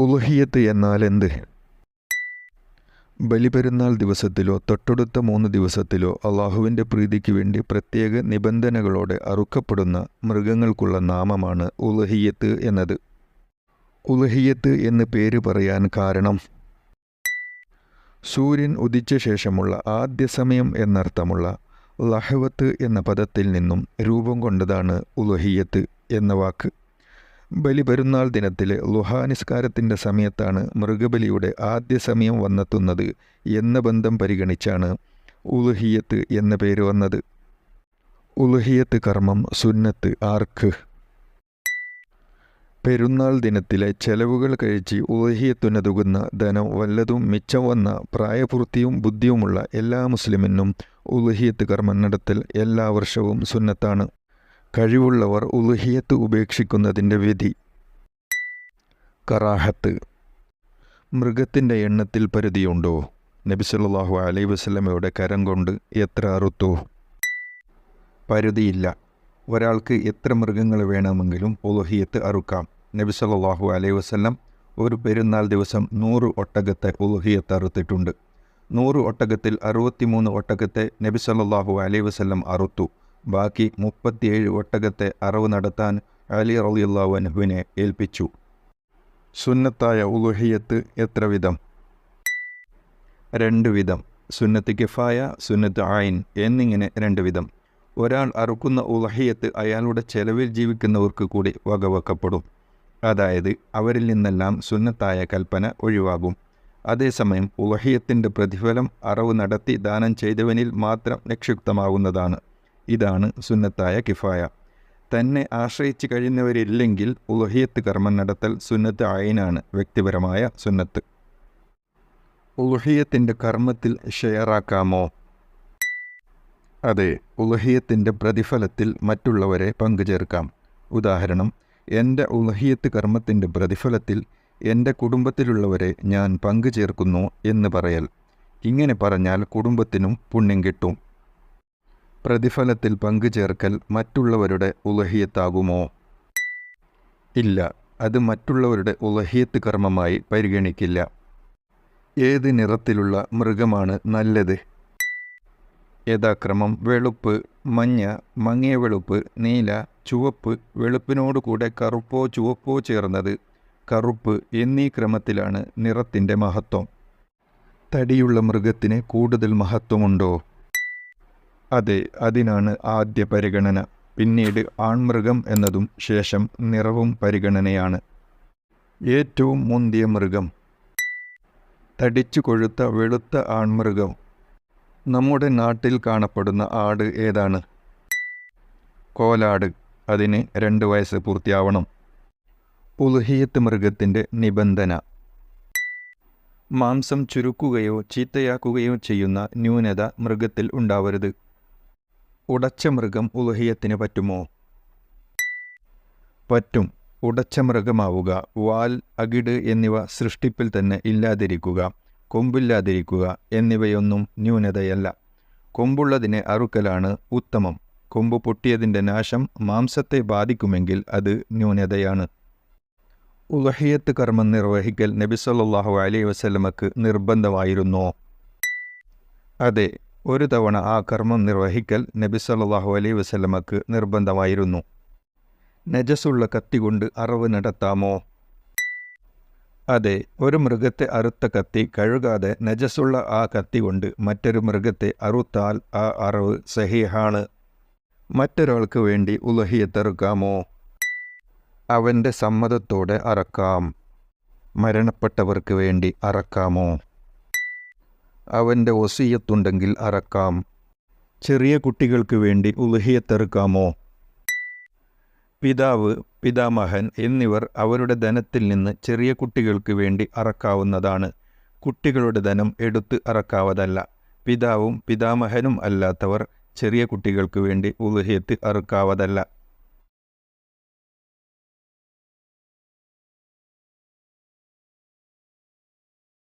ഉലുഹിയത്ത് എന്നാൽ എന്ത് ബലിപെരുന്നാൾ ദിവസത്തിലോ തൊട്ടടുത്ത മൂന്ന് ദിവസത്തിലോ അള്ളാഹുവിന്റെ പ്രീതിക്ക് വേണ്ടി പ്രത്യേക നിബന്ധനകളോടെ അറുക്കപ്പെടുന്ന മൃഗങ്ങൾക്കുള്ള നാമമാണ് ഉലഹിയത്ത് എന്നത്. ഉലഹിയത്ത് എന്ന് പേര് പറയാൻ കാരണം? സൂര്യൻ ഉദിച്ച ശേഷമുള്ള ആദ്യ സമയം എന്നർത്ഥമുള്ള ലഹവത്ത് എന്ന പദത്തിൽ നിന്നും രൂപം കൊണ്ടതാണ് ഉലഹിയത്ത് എന്ന വാക്ക്. ബലിപെരുന്നാൾ ദിനത്തിലെ ലുഹാനിസ്കാരത്തിന്റെ സമയത്താണ് മൃഗബലിയുടെ ആദ്യ സമയം വന്നെത്തുന്നത് എന്ന ബന്ധം പരിഗണിച്ചാണ് ഉലുഹിയത്ത് എന്ന പേര് വന്നത്. ഉലുഹിയത്ത് കർമ്മം സുന്നത്ത് ആർക്ക്. പെരുന്നാൾ ദിനത്തിലെ ചെലവുകൾ കഴിച്ച് ഉലഹിയത്തുനതുകുന്ന ധനം വല്ലതും മിച്ചം വന്ന പ്രായപൂർത്തിയും ബുദ്ധിയുമുള്ള എല്ലാ മുസ്ലിമിനും ഉലഹിയത്ത് കർമ്മം നടത്തൽ എല്ലാ വർഷവും സുന്നത്താണ്. കഴിവുള്ളവർ ഉലുഹിയത്ത് ഉപേക്ഷിക്കുന്നതിന്റെ വിധി. കറാഹത്ത്. മൃഗത്തിന്റെ എണ്ണത്തിൽ പരിധിയുണ്ടോ? നബി അലൈ വസ്ലമയുടെ കരം കൊണ്ട് എത്ര അറുത്തു? പരിധിയില്ല. ഒരാൾക്ക് എത്ര മൃഗങ്ങൾ വേണമെങ്കിലും ഉലുഹിയത്ത് അറുക്കാം. നബി സല്ലല്ലാഹു അലൈഹി വസല്ലം ഒരു പെരുന്നാൾ ദിവസം നൂറ് ഒട്ടകത്തെ ഉലുഹിയത്ത് അറുത്തിട്ടുണ്ട്. നൂറ് ഒട്ടകത്തിൽ അറുപത്തിമൂന്ന് ഒട്ടകത്തെ നബി സല്ലല്ലാഹു അലൈഹി വസല്ലം അറുത്തു. ബാക്കി മുപ്പത്തിയേഴ് ഒട്ടകത്തെ അറവ് നടത്താൻ അലി റളിയല്ലാഹു അൻഹുവിനെ ഏൽപ്പിച്ചു. സുന്നത്തായ ഉലുഹിയത്ത് എത്ര വിധം? രണ്ട് വിധം. സുന്നത്ത് കിഫായ സുന്നത്ത് ആയിൻ എന്നിങ്ങനെ രണ്ട് വിധം. ഒരാൾ അറുക്കുന്ന ഉലഹിയത്ത് അയാളുടെ ചെലവിൽ ജീവിക്കുന്നവർക്ക് കൂടി വകവെക്കപ്പെടും. അതായത് അവരിൽ നിന്നെല്ലാം സുന്നത്തായ കൽപ്പന ഒഴിവാകും. അതേസമയം ഉലഹിയത്തിന്റെ പ്രതിഫലം അറവ് നടത്തി ദാനം ചെയ്തവനിൽ മാത്രം നിക്ഷിപ്തമാകുന്നതാണ് ഇതാണ് സുന്നത്തായ കിഫായ. തന്നെ ആശ്രയിച്ച് കഴിയുന്നവരില്ലെങ്കിൽ ഉലഹിയത്ത് കർമ്മം നടത്തൽ സുന്നത്ത് ആയിനാണ് വ്യക്തിപരമായ സുന്നത്ത്. ഉലഹിയത്തിന്റെ കർമ്മത്തിൽ ഷെയറാക്കാമോ? അതെ ഉലഹിയത്തിന്റെ പ്രതിഫലത്തിൽ മറ്റുള്ളവരെ പങ്കുചേർക്കാം. ഉദാഹരണം എന്റെ ഉലഹിയത്ത് കർമ്മത്തിന്റെ പ്രതിഫലത്തിൽ എന്റെ കുടുംബത്തിലുള്ളവരെ ഞാൻ പങ്കുചേർക്കുന്നു എന്ന് പറയൽ. ഇങ്ങനെ പറഞ്ഞാൽ കുടുംബത്തിനും പുണ്യം കിട്ടും. പ്രതിഫലത്തിൽ പങ്കുചേർക്കൽ മറ്റുള്ളവരുടെ ഉലഹിയത്താകുമോ? ഇല്ല അത് മറ്റുള്ളവരുടെ ഉലഹിയത്ത് കർമ്മമായി പരിഗണിക്കില്ല. ഏത് നിറത്തിലുള്ള മൃഗമാണ് നല്ലത്? യഥാക്രമം വെളുപ്പ് മഞ്ഞ മങ്ങിയ വെളുപ്പ് നീല ചുവപ്പ് വെളുപ്പിനോടുകൂടെ കറുപ്പോ ചുവപ്പോ ചേർന്നത് കറുപ്പ് എന്നീ ക്രമത്തിലാണ് നിറത്തിന്റെ മഹത്വം. തടിയുള്ള മൃഗത്തിന് കൂടുതൽ മഹത്വമുണ്ടോ? അതെ അതിനാണ് ആദ്യ പരിഗണന. പിന്നീട് ആൺമൃഗം എന്നതും ശേഷം നിറവും പരിഗണനയാണ്. ഏറ്റവും മുന്തിയ മൃഗം. തടിച്ചു കൊഴുത്ത വെളുത്ത ആൺമൃഗം. നമ്മുടെ നാട്ടിൽ കാണപ്പെടുന്ന ആട് ഏതാണ്? കോലാട്. അതിന് രണ്ട് വയസ്സ് പൂർത്തിയാവണം. പുലുഹിയത്ത് മൃഗത്തിന്റെ നിബന്ധന. മാംസം ചുരുക്കുകയോ ചീത്തയാക്കുകയോ ചെയ്യുന്ന ന്യൂനത മൃഗത്തിൽ ഉണ്ടാവരുത്. ഉടച്ച മൃഗം ഉലഹിയത്തിന് പറ്റുമോ? പറ്റും. ഉടച്ച മൃഗമാവുക വാൽ അകിട് എന്നിവ സൃഷ്ടിപ്പിൽ തന്നെ ഇല്ലാതിരിക്കുക കൊമ്പില്ലാതിരിക്കുക എന്നിവയൊന്നും ന്യൂനതയല്ല. കൊമ്പുള്ളതിനെ അറുക്കലാണ് ഉത്തമം. കൊമ്പ് പൊട്ടിയതിന്റെ നാശം മാംസത്തെ ബാധിക്കുമെങ്കിൽ അത് ന്യൂനതയാണ്. ഉലഹിയത്ത് കർമ്മം നിർവഹിക്കൽ നബി സല്ലല്ലാഹു അലൈഹി വസല്ലമക്ക് നിർബന്ധമായിരുന്നോ? അതെ. ഒരു തവണ ആ കർമ്മം നിർവഹിക്കൽ നബി സല്ലാഹു അലൈ വസല്ലമക്ക് നിർബന്ധമായിരുന്നു. നജസുള്ള കത്തി കൊണ്ട് അറവ് നടത്താമോ? അതെ ഒരു മൃഗത്തെ അറുത്ത കത്തി കഴുകാതെ നജസുള്ള ആ കത്തി കൊണ്ട് മറ്റൊരു മൃഗത്തെ അറുത്താൽ ആ അറവ് സഹിഹാണ്. മറ്റൊരാൾക്ക് വേണ്ടി ഉലഹിയത്തെറുക്കാമോ അവന്റെ സമ്മതത്തോടെ അറക്കാം. മരണപ്പെട്ടവർക്ക് വേണ്ടി അറക്കാമോ? അവന്റെ ഒസിയത്തുണ്ടെങ്കിൽ അറക്കാം. ചെറിയ കുട്ടികൾക്ക് വേണ്ടി ഉലഹിയത്തെറുക്കാമോ? പിതാവ് പിതാമഹൻ എന്നിവർ അവരുടെ ധനത്തിൽ നിന്ന് ചെറിയ കുട്ടികൾക്ക് വേണ്ടി അറക്കാവുന്നതാണ്. കുട്ടികളുടെ ധനം എടുത്ത് അറക്കാവതല്ല. പിതാവും പിതാമഹനും അല്ലാത്തവർ ചെറിയ കുട്ടികൾക്ക് വേണ്ടി ഉലഹിയത്ത് അറുക്കാവതല്ല.